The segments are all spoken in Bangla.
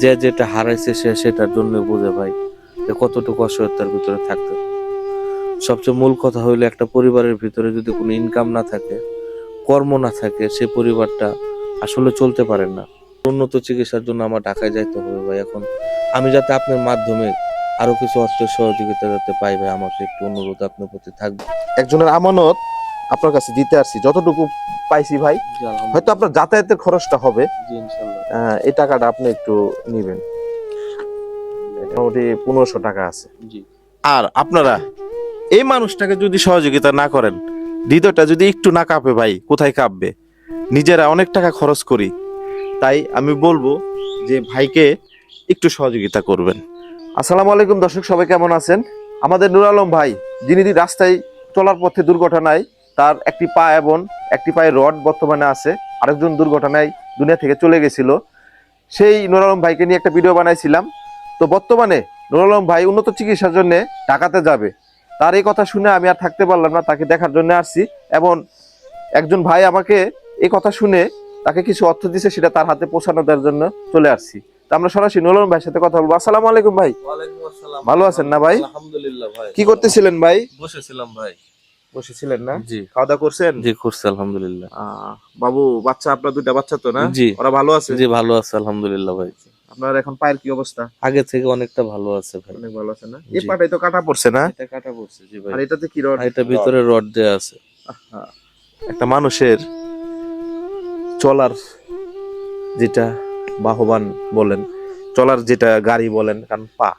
যে যেটা হারাইছে সে সেটার জন্য বুঝে ভাই যে কতটুকু অসহায়তার ভিতরে থাকতে সবচেয়ে মূল কথা হইল একটা পরিবারের ভিতরে যদি কোনো ইনকাম না থাকে কর্ম না থাকে সে পরিবারটা আসলে চলতে পারে না। উন্নত চিকিৎসার জন্য আমার ঢাকায় যাইতে হবে ভাই এখন। আমি যাতে আপনার মাধ্যমে আরও কিছু অর্থের সহযোগিতা যাতে পাই ভাই আমাকে একটু অনুরোধ আপনার প্রতি থাকবে। একজনের আমানত আপনার কাছে দিতে আসছি যতটুকু পাইছি ভাই। হয়তো আপনার যাতায়াতের খরচটা হবে। জি ইনশাল্লাহ। আহ, এই টাকাটা আপনি একটু নিবেন। মোটামুটি পনেরোশো টাকা আছে। জি। আর আপনারা এই মানুষটাকে যদি সহযোগিতা না করেন হৃদয়টা যদি একটু না কাঁপে ভাই কোথায় কাঁপবে? নিজেরা অনেক টাকা খরচ করি। তাই আমি বলব যে ভাইকে একটু সহযোগিতা করবেন। আসসালামু আলাইকুম দর্শক সবাই কেমন আছেন? আমাদের নুর আলম ভাই যিনি রাস্তায় চলার পথে দুর্ঘটনায় তার একটি পা এবং একটি পায়ে রড বর্তমানে আছে। আরেকজন দুর্ঘটনায় দুনিয়া থেকে চলে গেছিল। সেই নুর আলম ভাইকে নিয়ে একটা ভিডিও বানাইছিলাম। তো বর্তমানে নুর আলম ভাই উন্নত চিকিৎসার জন্য ঢাকাতে যাবে। তার এই কথা শুনে আমি আর থাকতে পারলাম না তাকে দেখার জন্য আসছি এবং একজন ভাই আমাকে এই কথা শুনে তাকে কিছু অর্থ দিছে সেটা তার হাতে পৌঁছানো দেওয়ার জন্য চলে আসছি। তা আমরা সরাসরি নুর আলম ভাইয়ের সাথে কথা বলব। আসসালামু আলাইকুম ভাই। ভালো আছেন না ভাই? আলহামদুলিল্লাহ ভাই। কি করতেছিলেন ভাই? বসেছিলাম ভাই। বসেছিলেন না? জি। খাওয়া দাওয়া করছেন? জি করছে আলহামদুলিল্লাহ। বাবু বাচ্চা আপনার দুইটা বাচ্চা তো না? জি। ওরা ভালো আছে? জি ভালো আছে আলহামদুলিল্লাহ ভাই। আপনার এখন পায়ের কি অবস্থা? আগে থেকে অনেকটা ভালো আছে ভাই। অনেক ভালো আছে না? এই পাটাই তো কাটা পড়ছে না? এটা কাটা পড়ছে জি ভাই। আর এটাতে কি রড? এটা ভিতরে রড দেয়া আছে। একটা মানুষের চলার যেটা বাহবান বলেন চলার যেটা গাড়ি বলেন কারণ পা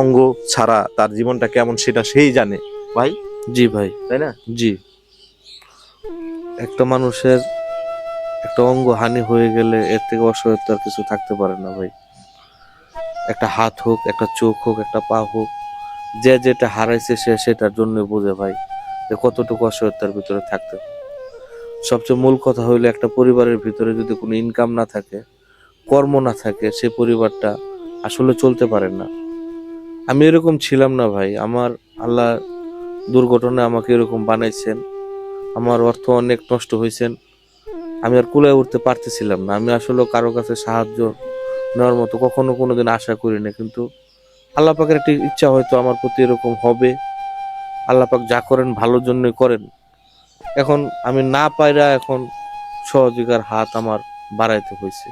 অঙ্গ ছাড়া তার জীবনটা কেমন সেটা সেই জানে ভাই। জি ভাই। তাই না? জি। একটা মানুষের একটা অঙ্গ হানি হয়ে গেলে এর থেকে অসহায়তা আর কিছু থাকতে পারে না ভাই। একটা হাত হোক একটা চোখ হোক একটা পা হোক যে যেটা হারাইছে সে সেটার জন্য বোঝে ভাই যে কতটুকু অসহায়তার ভিতরে থাকতে সবচেয়ে মূল কথা হইল একটা পরিবারের ভিতরে যদি কোনো ইনকাম না থাকে কর্ম না থাকে সে পরিবারটা আসলে চলতে পারে না। আমি এরকম ছিলাম না ভাই। আমার আল্লাহ দুর্ঘটনায় আমাকে এরকম বানাইছেন, আমার অর্থ অনেক নষ্ট হয়েছেন আমি আর কুলায় উঠতে পারতেছিলাম না। আমি আসলে কারও কাছে সাহায্য নেওয়ার মতো কখনো কোনো দিন আশা করি না, কিন্তু আল্লাহ পাকের একটি ইচ্ছা হয়তো আমার প্রতি এরকম হবে। আল্লাহ পাক যা করেন ভালোর জন্যই করেন। এখন আমি না পাইরা এখন সহযোগিতার হাত আমার বাড়াইতে হয়েছে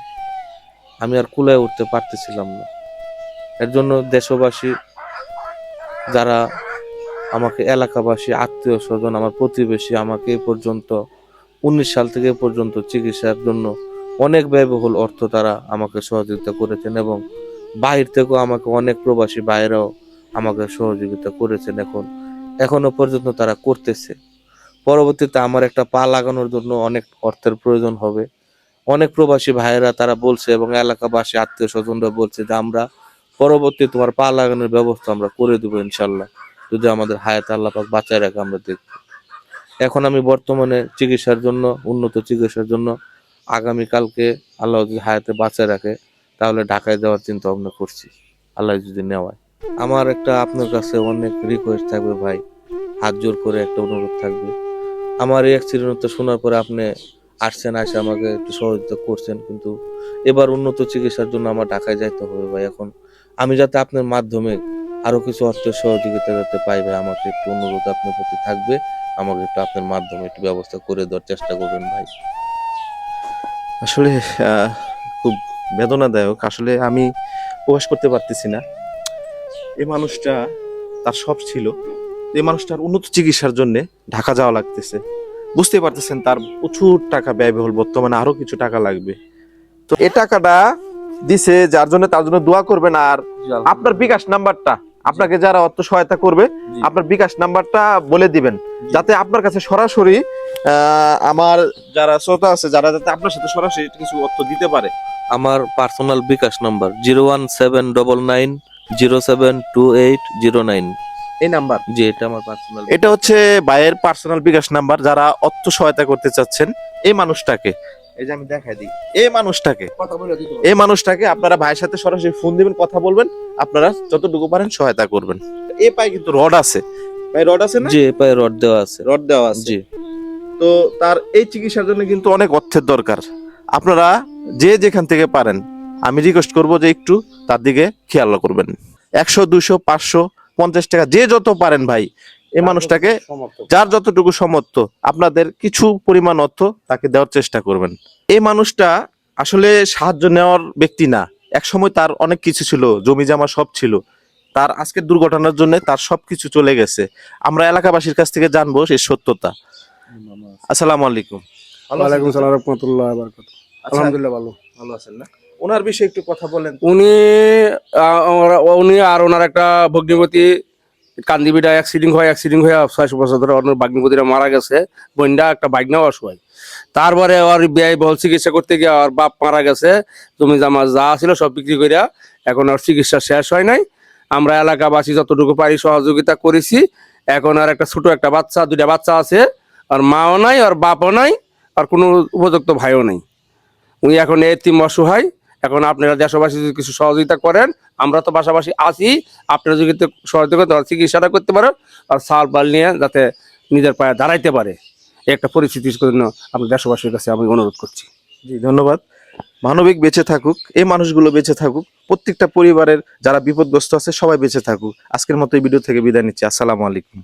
আমি আর কুলায় উঠতে পারতেছিলাম না। এর জন্য দেশবাসী যারা আমাকে এলাকাবাসী, আত্মীয় স্বজন, আমার প্রতিবেশী আমাকে এ পর্যন্ত, উনিশ সাল থেকে পর্যন্ত চিকিৎসার জন্য অনেক ব্যয়বহুল অর্থ তারা আমাকে সহযোগিতা করেছেন এবং বাহির থেকেও আমাকে অনেক প্রবাসী বাইরেও আমাকে সহযোগিতা করেছেন এখন। এখনও পর্যন্ত তারা করতেছে। পরবর্তীতে আমার একটা পা লাগানোর জন্য অনেক অর্থের প্রয়োজন হবে। অনেক প্রবাসী ভাইয়েরা তারা বলছে এবং এলাকাবাসী, আত্মীয় স্বজনরা বলছে যে, আমরা পরবর্তী তোমার পা লাগানোর ব্যবস্থা আমরা করে দেবো ইনশাল্লাহ। যদি আমাদের হায়াত আল্লাহ পাক বাঁচায় রাখে, আমরা দেখব। এখন আমি বর্তমানে চিকিৎসার জন্য, উন্নত চিকিৎসার জন্য আগামী কালকে আল্লাহ যদি হায়াতে বাঁচায় রাখে, তাহলে ঢাকায় যাওয়ার চিন্তা ভাবনা করছি। আল্লাহ যদি নেওয়ায়। আমার একটা আপনার কাছে অনেক রিকোয়েস্ট থাকবে ভাই। হাত জোর করে একটা অনুরোধ থাকবে। আমার এই অ্যাক্সিডেন্টটা শোনার পরে আপনি আসছেন, আসে আমাকে একটু সহযোগিতা করছেন, কিন্তু এবার উন্নত চিকিৎসার জন্য আমার ঢাকায় যাইতে হবে ভাই। এখন আমি যাতে আপনার মাধ্যমে আরও কিছু অর্থ সহযোগিতা যাতে পাই ভাই আমাকে একটু অনুরোধ আপনার প্রতি থাকবে। আমাকে একটু আপনার মাধ্যমে একটু ব্যবস্থা করে দেওয়ার চেষ্টা করবেন ভাই। আসলে খুব বেদনাদায়ক। আসলে আমি প্রকাশ করতে পারতেছি না। এই মানুষটা তার সব ছিল। এই মানুষটার উন্নত চিকিৎসার জন্য ঢাকা যাওয়া লাগতেছে। বুঝতে পারতেছেন তার প্রচুর টাকা ব্যয়বহুল। বর্তমানে আরও কিছু টাকা লাগবে। তো এ টাকাটা দিছে যার জন্য তার জন্য দোয়া করবেন। আর আপনার বিকাশ নাম্বারটা আপনাকে যারা অর্থ সহায়তা করবে আপনার বিকাশ নাম্বারটা বলে দিবেন। যাতে আপনার কাছে সরাসরি আমার যারা শ্রোতা আছে যারা যাতে আপনার সাথে সরাসরি কিছু অর্থ দিতে পারে। আমার personal bKash number zero one seven double nine zero seven two eight zero nine এই নাম্বার। জি এটা আমার পার্সোনাল এটা হচ্ছে ভাইয়ের পার্সোনাল বিকাশ নাম্বার। যারা অর্থ সহায়তা করতে চাচ্ছেন এই মানুষটাকে। এই যে আমি দেখাই দিই। এই মানুষটাকে এই মানুষটাকে আপনারা ভাইয়ের সাথে সরাসরি ফোন দিবেন কথা বলবেন আপনারা যতটুকু পারেন সহায়তা করবেন। এই পায়ে কিন্তু রড আছে। ভাই রড আছে না? জি এ পায়ে রড দেওয়া আছে। রড দেওয়া আছে। জি। তো তার এই চিকিৎসার জন্য কিন্তু অনেক অর্থের দরকার। আপনারা যে যেখান থেকে পারেন আমি রিকোয়েস্ট করব যে একটু তার দিকে খেয়াল করবেন। একশো দুশো পাঁচশো পঞ্চাশ টাকা যে যত পারেন ভাই এই মানুষটাকে যার যতটুকু সমর্থ আপনাদের কিছু পরিমাণ অর্থ তাকে দেওয়ার চেষ্টা করবেন। এই মানুষটা আসলে সাহায্য নেওয়ার ব্যক্তি না। এক সময় তার অনেক কিছু ছিল জমি জামা সব ছিল। তার আজকের দুর্ঘটনার জন্য তার সবকিছু চলে গেছে। আমরা এলাকাবাসীর কাছ থেকে জানব সেই সত্যতা। আসসালামু আলাইকুম। ওয়ালাইকুম সালাম রহমতুল্লাহ আলহামদুলিল্লাহ ভালো। ভালো আছেন না? ওনার বিষয়ে একটু কথা বলেন। উনি আহ, উনি আর ওনার একটা ভগ্নিপতি কান্দিবিটা অ্যাক্সিডেন্ট হয় অ্যাক্সিডেন্ট হয়ে ছয়শো বছর ধরে ওনার ভগ্নিপতিরা মারা গেছে বন্যা একটা বাইকনাও অসহায় তারপরে ওর ব্যয় বহুল চিকিৎসা করতে গিয়ে ওর বাপ মারা গেছে, জমি জামা যা ছিল সব বিক্রি করিয়া এখন আর চিকিৎসা শেষ হয় নাই। আমরা এলাকাবাসী যতটুকু পারি সহযোগিতা করেছি, এখন আর একটা ছোট একটা বাচ্চা, দুইটা বাচ্চা আছে, আর মাও নাই, আর বাপও নাই, আর কোনো উপযুক্ত ভাইও নাই। উনি এখন এতিম অসহায় এখন আপনারা দেশবাসী যদি কিছু সহযোগিতা করেন আমরা তো পাশাপাশি আছি আপনারা যদি সহযোগিতা করতে পারেন, চিকিৎসাটা করতে পারেন আর সাল বাল নিয়ে যাতে নিজের পায়ে দাঁড়াইতে পারে একটা পরিস্থিতির জন্য আপনার দেশবাসীর কাছে আমি অনুরোধ করছি। জি ধন্যবাদ। মানবিক বেঁচে থাকুক এই মানুষগুলো বেঁচে থাকুক প্রত্যেকটা পরিবারের যারা বিপদগ্রস্ত আছে সবাই বেঁচে থাকুক। আজকের মতো এই ভিডিও থেকে বিদায় নিচ্ছি। আসসালামু আলাইকুম।